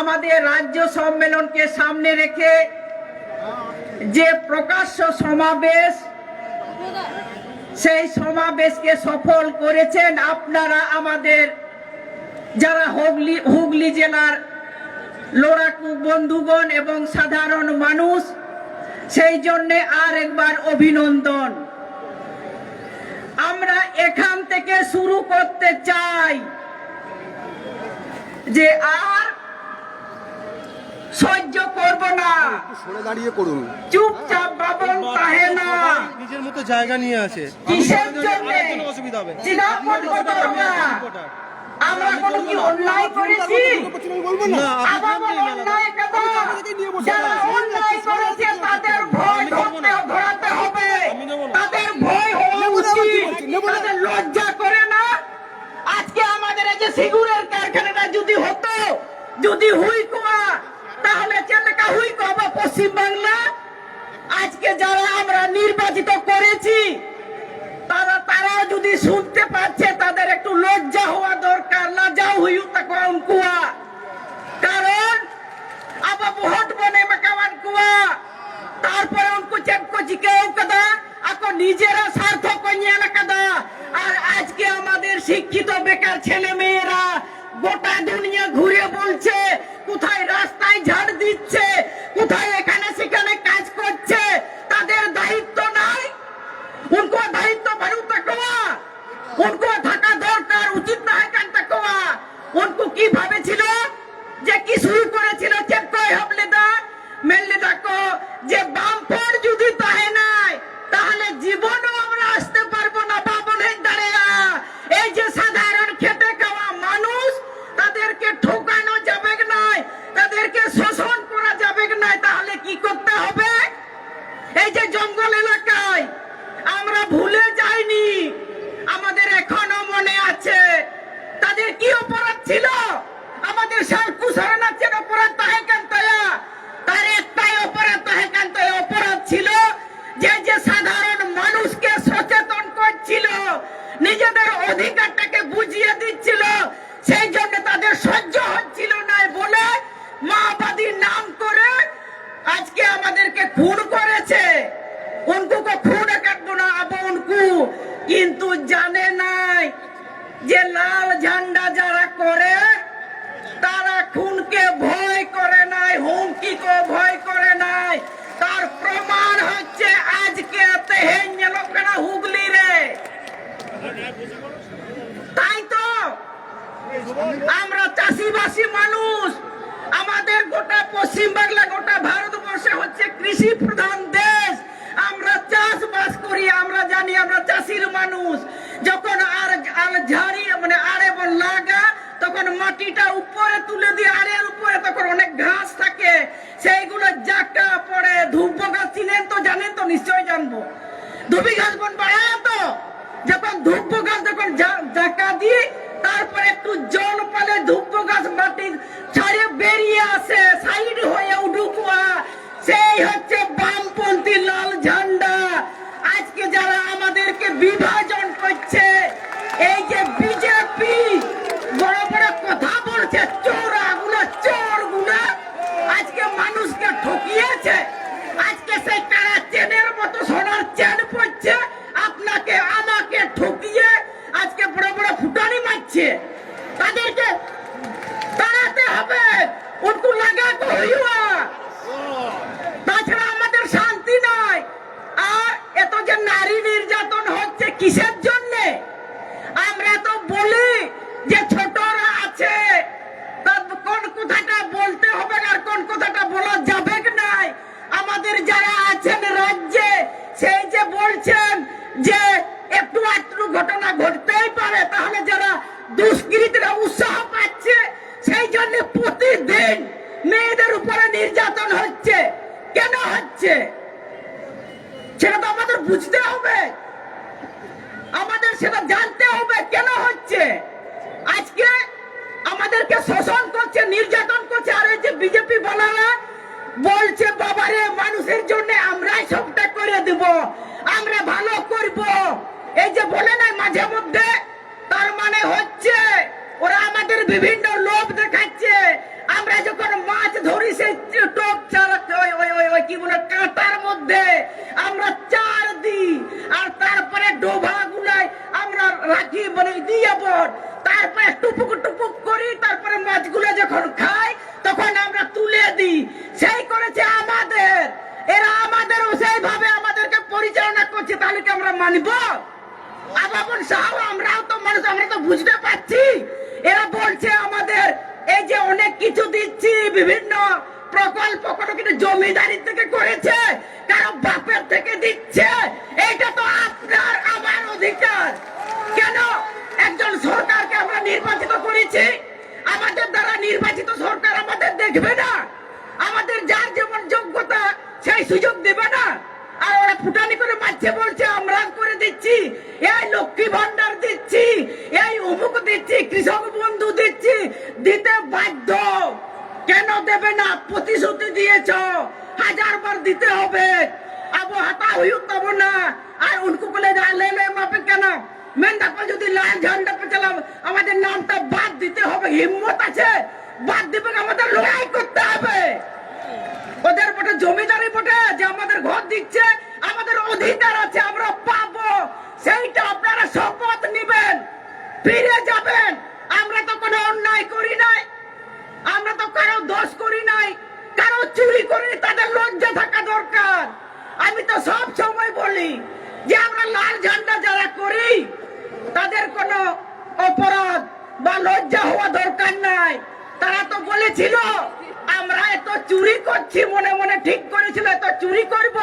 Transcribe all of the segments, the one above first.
আমাদের রাজ্য সম্মেলনকে সামনে রেখে যে প্রকাশ্য সমাবেশ, সেই সমাবেশকে সফল করেছেন আপনারা আমাদের যারা হুগলি হুগলি জেলার লোড়াকু বন্ধুগণ এবং সাধারণ মানুষ, সেই জন্য আর একবার অভিনন্দন। আমরা এখান থেকে শুরু করতে চাই যে আর সহ্য করব না। সরে দাঁড়িয়ে করুন। চুপচাপ বাবন তাহে না। নিজের মতো জায়গা নিয়ে আছে। কিসের জন্য? অসুবিধা হবে আমরা কোনো কি অন্যায় করেছি? না। অন্যায় কথা। যারা অন্যায় করেছে তাদের ভয় ধরতে ধরাতে হবে। তাদের ভয় হওয়া উচিত। তাদের লজ্জা করে না। আজকে আমাদের এই যে সিগুরের কারখানাটা যদি হতো যদি হুইকুয়া ಜಿಕೆದ আকো নিজেরা সার্থক এলাকাদা আর আজকে আমাদের শিক্ষিত বেকার ছেলে মেয়েরা গোটা দুনিয়া ঘুরে বলছে, কোথায় রাস্তায় ঝাড় দিচ্ছে, কোথায় এখানে সেখানে কাজ কীভাবে ছিল যে কিছুই কিন্তু জানে নাই যে লাল ঝান্ডা যারা করে, তারা খুনকে ভয় করে নাই হুমকি কো ভয় করে নাই। তার প্রমাণ হচ্ছে আজকে তেহেন লোকেরা হুগলি রে। তাই তো? আমরা চাষিবাসী মানুষ আমাদের গোটা পশ্চিম বাংলা গোটা ভারতবর্ষে হচ্ছে কৃষি প্রধান দেশ আমরা চাষবাস করি আমরা জানি আমরা চাষির মানুষ যখন আর আর ঝাড়ি মানে আরে বন লাগা মাটিটা উপরে তুলে দিয়ে আড়িয়ার উপরে তখন অনেক ঘাস থাকে। সেইগুলো জাকা পড়ে। ধূপ গাছ ছিলেন তো, জানেন তো নিশ্চয় জানব। ধুবি ঘাস বন বাড়ায় তো। যখন ধূপ গাছ যখন জাকা দিই ফুটানি তাদেরকে তাড়াতে হবে। উनको লাগা তাছাড়া আমাদের শান্তি নাই। আর এত যে নারী নির্যাতন হচ্ছে কিসের জন্য? আমরা তো বলি যে ছোটরা আছে। কোন কথাটা বলতে হবে আর কোন কথাটা বলা যাবে নাই? আমাদের যারা আছেন রাজ্যে, সেই যে বলছেন যে একটু একটু ঘটনা ঘটতেই পারে। তাহলে যারা দুষ্কৃতীরা উৎসাহ পাচ্ছে, সেই জন্য প্রতিদিন মেয়েদের উপরে নির্যাতন হচ্ছে। কেন হচ্ছে? সেটা তো আমাদের বুঝতে হবে। আমাদের সেটা জানতে হবে, কেন হচ্ছে? আজকে আমাদেরকে শোষণ করছে, নির্যাতন করছে, আর এই যে বিজেপি বলারা বলছে, বাবারে, মানুষের জন্য আমরাই সবটা করে দেব, আমরা ভালো করব। এই যে বলে নাই মাঝে মধ্যে তার মানে হচ্ছে ওরা আমাদের বিভিন্ন লোভ দেখাচ্ছে। আমরা যখন মাছ ধরি সেই টোপ কি বলে, কাঁটার মধ্যে আমরা চার দিই। আর তারপরে ডোভা গুলাই আমরা রাখি মানে দিয়ে পর তারপরে টুপুক টুপুক করি, তারপরে মাছগুলো যখন খাই, তখন আমরা তুলে দিই। সেই করেছে আমাদের। এরা আমাদেরও সেইভাবে আমাদেরকে পরিচালনা করছে, তাহলে কি আমরা মানবো? কোনো একজন সরকারকে আমরা নির্বাচিত করেছি। আমাদের দ্বারা নির্বাচিত সরকার আমাদের দেখবে না। আমাদের যার যেমন যোগ্যতা, সেই সুযোগ দেবে না। আর ওরা ফুটানি করে মারছে, বলছে আমরা করে দিচ্ছি। এই লক্ষ্মী ভান্ডার দিচ্ছি, এই অমুক দিচ্ছি, কৃষক বন্ধু দিচ্ছি, দিতে বাধ্য। কেন দেবে না? প্রতিশ্রুতি দিয়েছ। হাজার বার দিতে হবে। আবো হাতা হইও তব না। আর উনকু বলে যা লে লে মাপে কেন? মেন মেন্দাকল যদি লাল ঝান্ডা পেছালাম আমাদের নামটা বাদ দিতে হবে। হিম্মত আছে? বাদ দিবে আমাদের লড়াই করতে হবে। ওদের পটে জমিদারি পটে যে আমাদের ঘর দিচ্ছে, আমাদের অধিকার আছে, আমরা পাবো। সেইটা আপনারা শপথ নিবেন। ফিরে যাবেন। আমরা তো কোনো অন্যায় করি নাই। আমরা তো কারও দোষ করি নাই। কারও চুরি করি, তাদের লজ্জা থাকা দরকার। আমি তো সব সময় বলি যে আমরা লাল ঝান্ডা যারা করি, তাদের কোনো অপরাধ বা লজ্জা হওয়া দরকার নাই। তারা তো বলেছিল, আমরা এত চুরি করছি, মনে মনে ঠিক করেছিল, এত চুরি করব।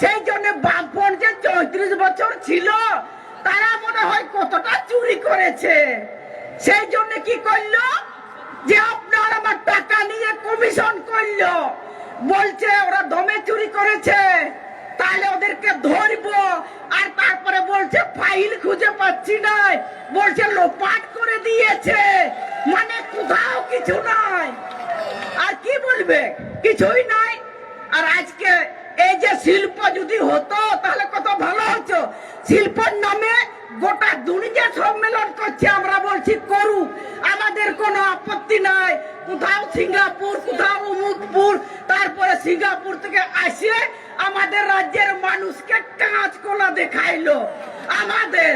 সেই জন্য বামপন যে চৌত্রিশ বছর ছিল, তারা মনে হয় কতটা চুরি করেছে। সেই জন্য কি করল? যে আপনার আমার টাকা নিয়ে কমিশন করল। বলছে, ওরা দমে চুরি করেছে, তাহলে ওদেরকে ধরবো। আর তারপরে বলছে, ফাইল খুঁজে পাচ্ছি না। বলছে, লোপাট করে দিয়েছে। মানে কোথাও কিছু নাই। আর কি বলবে? কিছুই নাই। আর আজকে এই যে শিল্প যদি হতো, তাহলে কত ভালো হতো? শিল্পের নামে গোটা দুনিয়া সম্মেলন করছে, আমরা বলছি করুক। আমাদের কোনো আপত্তি নাই। কোথাও সিঙ্গাপুর, কোথাও উমুকপুর, তারপরে সিঙ্গাপুর থেকে আসে আমাদের রাজ্যের মানুষকে কাঁচ কলা দেখাইলো। আমাদের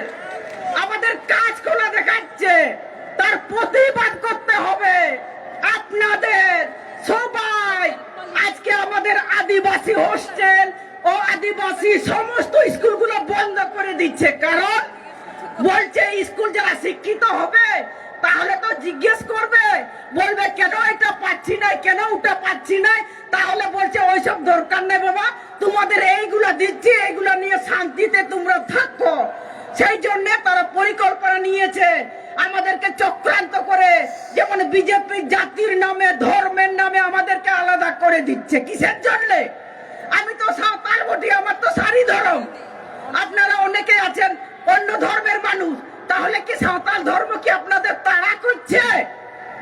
আমাদের কাজ কলা দেখাচ্ছে। তার প্রতিবাদ করতে হবে। আপনাদের সবাই আদিবাসী হোস্টেল ও আদিবাসী সমস্ত স্কুলগুলো বন্ধ করে দিচ্ছে। কারণ বলছে স্কুল যারা শিক্ষিত হবে, তাহলে তো জিজ্ঞেস করবে, বলবে, কেন এটা পাচ্ছি না কেন ওটা পাচ্ছি না তাহলে বলছে, ওইসব দরকার নেই বাবা, তোমাদের এইগুলা দিচ্ছি, এইগুলা নিয়ে শান্তিতে তোমরা থাকো। সেই জন্য তারা পরিকল্পনা নিয়েছে, আমাদেরকে চক্রান্ত করে, যেমন বিজেপি জাতির নামে, ধর্মের নামে আমাদেরকে আলাদা করে দিচ্ছে? কিসের জন্যে? আমি তো সাঁওতাল আমার তো সারি ধর্ম। আপনারা অনেকে আছেন অন্য ধর্মের মানুষ, তাহলে কি সাঁওতাল ধর্ম কি আপনাদের তাড়া করছে?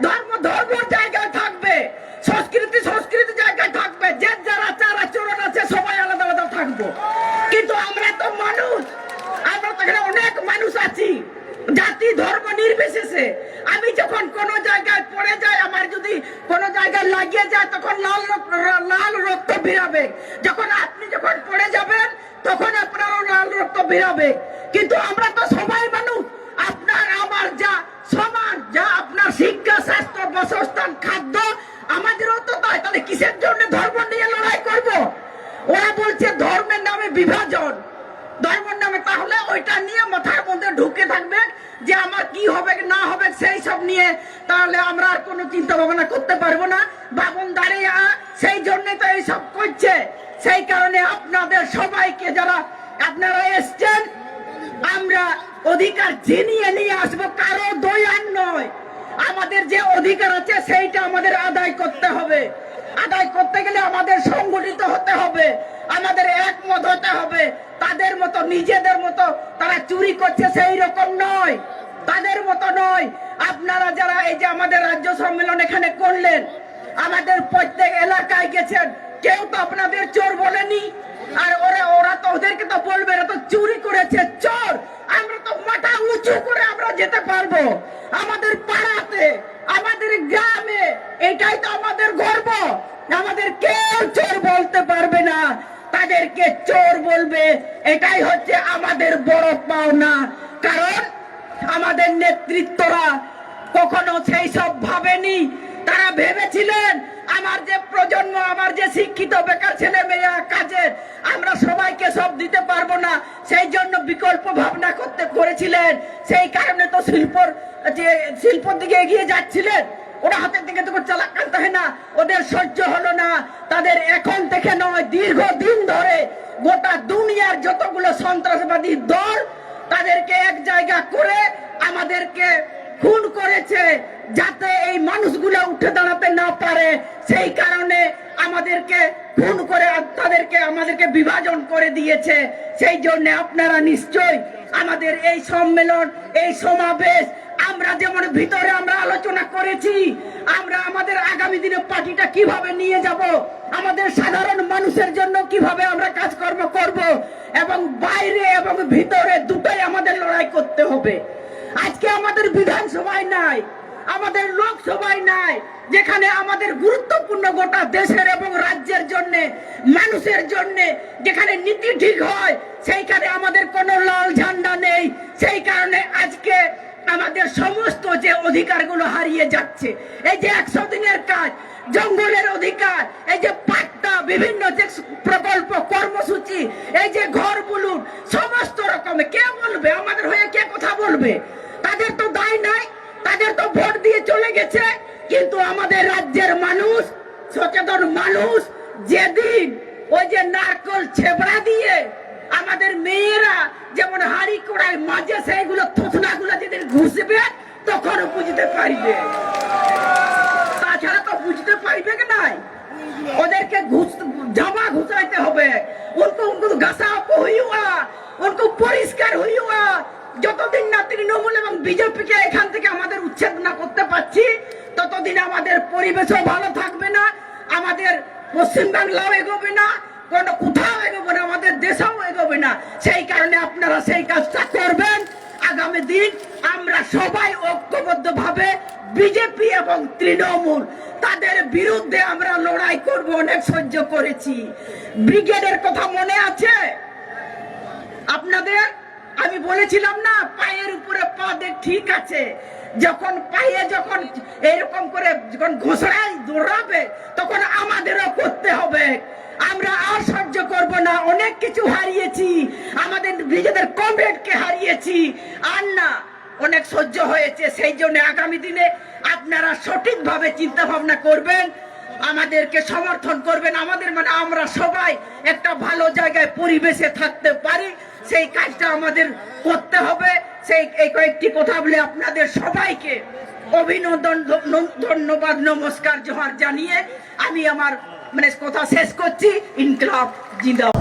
ধর্ম, ধর্মের জায়গায় থাকবে, সংস্কৃতি সংস্কৃতি জায়গায় থাকবে, যে যারা চার আচরণ আছে, সবাই আলাদা আলাদা থাকব। কিন্তু আমরা তো মানুষ, আমরা তো অনেক মানুষ আছি জাতি ধর্ম নির্বিশেষে আমি যখন কোন জায়গায় পড়ে যাই আমার যদি কোন জায়গায় লাগিয়ে যায় তখন লাল রক- লাল রক্ত বেরাবে যখন আপনি যখন পড়ে যাবেন তখন আপনারও লাল রক্ত বেরাবে। কিন্তু আমরা তো সবাই মানুষ। আপনার, আমার যা সমান, যা আপনার শিক্ষা, স্বাস্থ্য, বাসস্থান, খাদ্য, আমাদেরও তো তাই। তাহলে কিসের জন্য ধর্ম নিয়ে লড়াই করব? ওরা বলছে ধর্মের নামে বিভাজন। ধর্মের নামে তাহলে ওইটা নিয়ে মাথার মধ্যে ঢুকে থাকবে যে আমার কি হবে, না হবে, সেই সব নিয়ে। তাহলে আমরা আর কোনো চিন্তা ভাবনা করতে পারব না। বাবন দাঁড়িয়ে সেই জন্য তো এইসব করছে। সেই কারণে আপনাদের সবাইকে যারা আপনারা এসছেন? আমরা অধিকার ছিনিয়ে নিয়ে আসব, কারও দয়ার নয়। আমাদের যে অধিকার আছে, সেইটা আমাদের আদায় করতে হবে। আদায় করতে গেলে আমাদের সংগঠিত হতে হবে, আমাদের একমত হতে হবে। তাদের মতো, নিজেদের মতো তারা চুরি করছে, সেই রকম নয়। তাদের মতো নয়। আপনারা যারা এই যে আমাদের রাজ্য সম্মেলন এখানে করলেন, আমাদের প্রত্যেক এলাকায় গেছেন, কেউ তো আপনাদের চোর বলেনি। আর ওরা ওরা তো ওদেরকে তো বলবে, এরা তো চুরি করেছে, চোর। আমরা তো মাথা উঁচু করে আমরা যেতে পারব। আমাদের পাড়াতে, আমাদের গ্রামে, এটাই তো আমাদের গর্ব। আমাদের কেউ চোর বলতে পারবে না। তাদেরকে চোর বলবে, এটাই হচ্ছে আমাদের বড় পাওনা। কারণ আমাদের নেতৃত্বরা কখনো সেই সব ভাবেনি। তারা ভেবেছিলেন আমার যে প্রজন্ম, আমার যে শিক্ষিত বেকার ছেলে মেয়ে কাজে, আমরা সবাইকে সব দিতে পারব না। সেই জন্য বিকল্প ভাবনা করতে করেছিলেন। সেই কারণে তো শিল্পর, যে শিল্পর দিকে এগিয়ে যাচ্ছিলেন। ওরা হাতের দিকে তো চালাক হয় না। ওদের সহ্য হলো না। তাদের এখন থেকে নয়, দীর্ঘদিন ধরে গোটা দুনিয়ার যতগুলো সন্ত্রাসবাদী দল তাদেরকে এক জায়গা করে আমাদেরকে খুন করেছে যাতে এই মানুষগুলো উঠে দাঁড়াতে না পারে। সেই কারণে আমাদেরকে খুন করে তাদেরকে আমাদেরকে বিভাজন করে দিয়েছে। সেই জন্য আপনারা নিশ্চয় আমাদের এই সম্মেলন, এই সমাবেশ, আমরা যেমন ভিতরে আমরা আলোচনা করেছি, আমরা আমাদের আগামী দিনে পার্টিটা কীভাবে নিয়ে যাব, আমাদের সাধারণ মানুষের জন্য কীভাবে আমরা কাজকর্ম করব, এবং বাইরে এবং ভিতরে দুটোই আমাদের লড়াই করতে হবে। আজকে আমাদের বিধানসভায় নাই, আমাদের লোকসভায় নাই, যেখানে আমাদের গুরুত্বপূর্ণ গোটা দেশের এবং রাজ্যের জন্য, মানুষের জন্য যেখানে নীতি ঠিক হয়, সেইখানে আমাদের কোনো লাল ঝান্ডা নেই। সেই কারণে আজকে আমাদের সমস্ত যে অধিকারগুলো হারিয়ে যাচ্ছে, এই যে একশো দিনের কাজ, জঙ্গলের অধিকার, এই যে পাট্টা, বিভিন্ন যে প্রকল্প, কর্মসূচি, এই যে ঘর বলুন, সমস্ত রকম। কে বলবে? আমাদের হয়ে কে কথা বলবে? তাদের তো দায় নাই, তাদের তো ভোট দিয়ে চলে গেছে। কিন্তু আমাদের রাজ্যের মানুষ, সচেতন মানুষ, যেদিন ওই যে নারকল ছেবড়া দিয়ে আমাদের মেয়েরা যেমন হাড়ি কোড়ায় মাঝে, সেইগুলো থুতনা গুলো যেদিন ঘুষবে তখন বুঝতে পারবে। তাছাড়া তো বুঝতে পারবে কি নাই? ওদেরকে ঘুষ, জামা ঘুষাইতে হবে। উনকো উনকো ঘাসা হুইয়া উনকো পরিষ্কার হইয়া যতদিন না তৃণমূল এবং বিজেপিকে এখান থেকে আমাদের উচ্ছেদ না করতে পারছি, ততদিন আমাদের পরিবেশও ভালো থাকবে না, আমাদের পশ্চিম বাংলাও এগোবে না, কোন কোথাও এগোবে না, আমাদের দেশেও এগোবে না। সেই কারণে আপনারা সেই কাজটা করবেন। আগামী দিন আমরা সবাই ঐক্যবদ্ধ ভাবে বিজেপি এবং তৃণমূল, তাদের বিরুদ্ধে আমরা লড়াই করব, অনেক সহ্য করেছি। ব্রিগেডের কথা মনে আছে? আপনাদের? আমি বলেছিলাম না, পায়ের উপরে পা ঠিক আছে। যখন পায়ে যখন এরকম করে যখন ঘোষণায় দৌড়াবে, তখন আমাদেরও করতে হবে। আমরা আর সহ্য করব না, অনেক কিছু হারিয়েছি। আমাদের নিজেদের কমরেডকে হারিয়েছি। আর না, অনেক সহ্য হয়েছে। সেই জন্য আগামী দিনে আপনারা সঠিকভাবে চিন্তা ভাবনা করবেন, আমাদেরকে সমর্থন করবেন। আমাদের মানে আমরা সবাই একটা ভালো জায়গায় পরিবেশে থাকতে পারি। সেই কাজটা আমাদের করতে হবে। সেই এই কয়েকটি কথা বলে আপনাদের সবাইকে অভিনন্দন ধন্য- ধন্যবাদ, নমস্কার, জোহার জানিয়ে আমি আমার মানে কথা শেষ করছি। ইনকলাব জিন্দাবাদ।